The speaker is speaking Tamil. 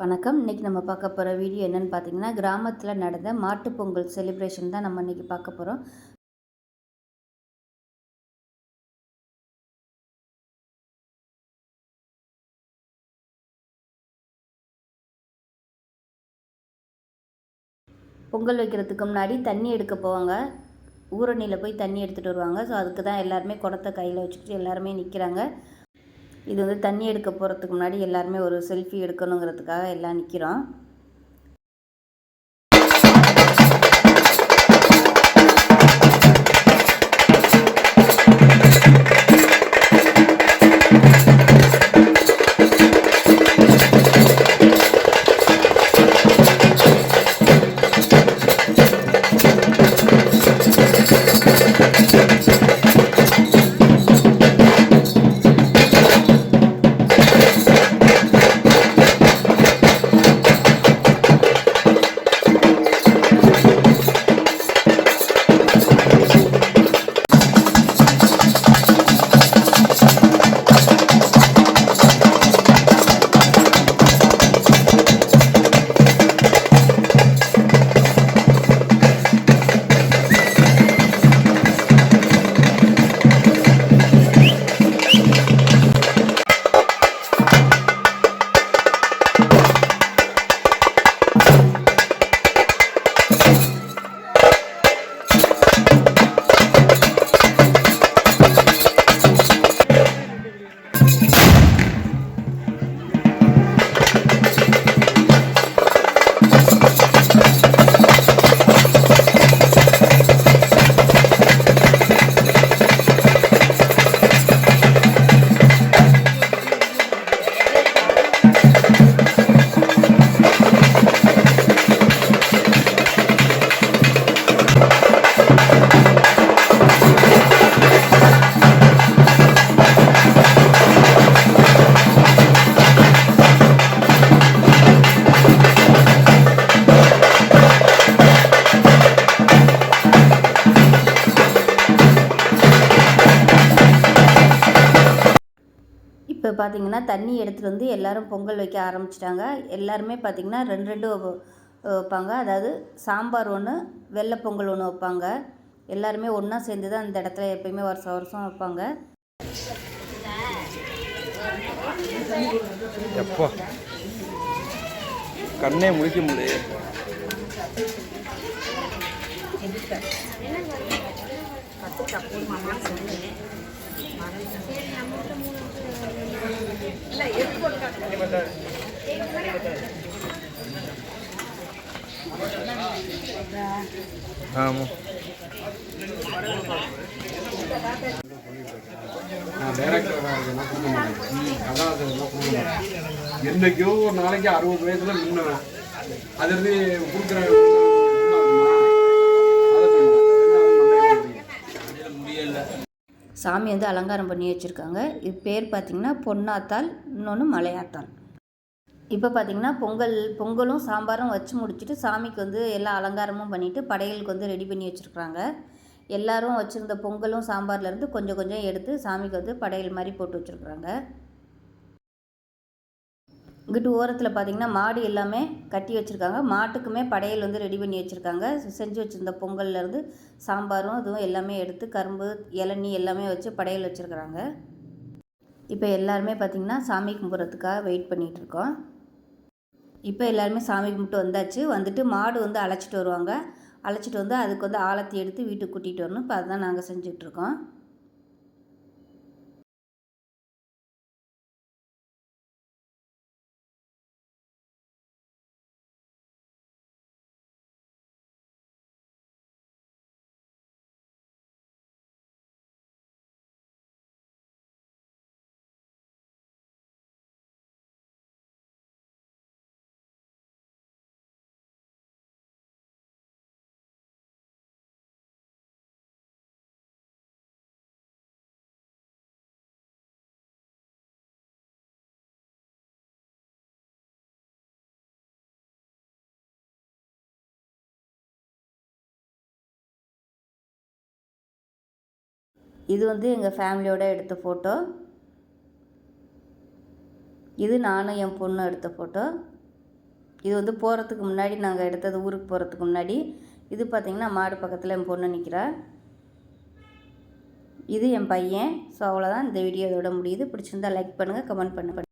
வணக்கம். இன்றைக்கி நம்ம பார்க்க போகிற வீடியோ என்னென்னு பார்த்தீங்கன்னா கிராமத்தில் நடந்த மாட்டுப் பொங்கல் செலிப்ரேஷன் தான் நம்ம இன்றைக்கி பார்க்க போகிறோம் பொங்கல் வைக்கிறதுக்கு முன்னாடி தண்ணி எடுக்க போவாங்க. ஊரணியில் போய் தண்ணி எடுத்துகிட்டு வருவாங்க. ஸோ அதுக்கு தான் எல்லாருமே குடத்தை கையில் வச்சுக்கிட்டு எல்லாருமே நிற்கிறாங்க இது வந்து தண்ணி எடுக்க போகிறதுக்கு முன்னாடி எல்லாருமே ஒரு செல்ஃபி எடுக்கணுங்கிறதுக்காக எல்லாம் நிற்கிறோம் இப்போ பார்த்தீங்கன்னா தண்ணி எடுத்துகிட்டு வந்து எல்லாரும் பொங்கல் வைக்க ஆரம்பிச்சிட்டாங்க. எல்லாருமே பார்த்தீங்கன்னா ரெண்டு ரெண்டு வைப்பாங்க. அதாவது சாம்பார் ஒன்று வெள்ளை பொங்கல் ஒன்று வைப்பாங்க. எல்லாருமே ஒன்றா சேர்ந்து தான் இந்த இடத்துல எப்பயுமே வருஷம் வருஷம் வைப்பாங்க. எப்பா? கண்ணே முழிக்க முடியல ஆமாம் நான் டைரக்டராக இருக்கேன்னா கொடுக்க மாட்டேன். எல்லாம் கொடுக்க மாட்டேன். என்னைக்கோ ஒரு நாளைக்கு அறுபது வயசுல நின்னுவேன். அது இருந்து கொடுக்குற சாமி வந்து அலங்காரம் பண்ணி வச்சுருக்காங்க. இது பேர் பார்த்திங்கன்னா பொன்னாத்தாள் இன்னொன்று மலையாத்தாள். இப்போ பார்த்திங்கன்னா பொங்கல் பொங்கலும் சாம்பாரும் வச்சு முடிச்சுட்டு சாமிக்கு வந்து எல்லா அலங்காரமும் பண்ணிவிட்டு படையலுக்கு வந்து ரெடி பண்ணி வச்சுருக்குறாங்க. எல்லோரும் வச்சுருந்த பொங்கலும் சாம்பார்லேருந்து கொஞ்சம் கொஞ்சம் எடுத்து சாமிக்கு வந்து படையல் மாதிரி போட்டு வச்சுருக்குறாங்க. இங்கிட்டு ஓரத்தில் பார்த்தீங்கன்னா மாடு எல்லாமே கட்டி வச்சுருக்காங்க. மாட்டுக்குமே படையல் வந்து ரெடி பண்ணி வச்சுருக்காங்க. செஞ்சு வச்சுருந்த பொங்கல்லேருந்து சாம்பாரும் இதுவும் எல்லாமே எடுத்து கரும்பு இளநி எல்லாமே வச்சு படையல் வச்சுருக்குறாங்க. இப்போ எல்லாருமே பார்த்திங்கன்னா சாமி கும்பிட்றதுக்காக வெயிட் பண்ணிகிட்ருக்கோம் இப்போ எல்லாருமே சாமி கும்பிட்டு வந்தாச்சு. வந்துட்டு மாடு வந்து அழைச்சிட்டு வருவாங்க. அழைச்சிட்டு வந்து அதுக்கு வந்து ஆழத்தி எடுத்து வீட்டுக்கு கூட்டிகிட்டு வரணும். இப்போ அதுதான் நாங்கள் செஞ்சிட்ருக்கோம் இது வந்து எங்கள் ஃபேமிலியோட எடுத்த ஃபோட்டோ. இது நானும் என் பொண்ணும் எடுத்த ஃபோட்டோ. இது வந்து போகிறதுக்கு முன்னாடி நாங்கள் எடுத்தது ஊருக்கு போகிறதுக்கு முன்னாடி. இது பார்த்திங்கன்னா மாடு பக்கத்தில் என் பொண்ணு நிற்கிறா இது என் பையன். ஸோ அவ்வளோதான் இந்த வீடியோ இதோட முடியுது. பிடிச்சிருந்தா லைக் பண்ணுங்கள் கமெண்ட் பண்ணுங்கள்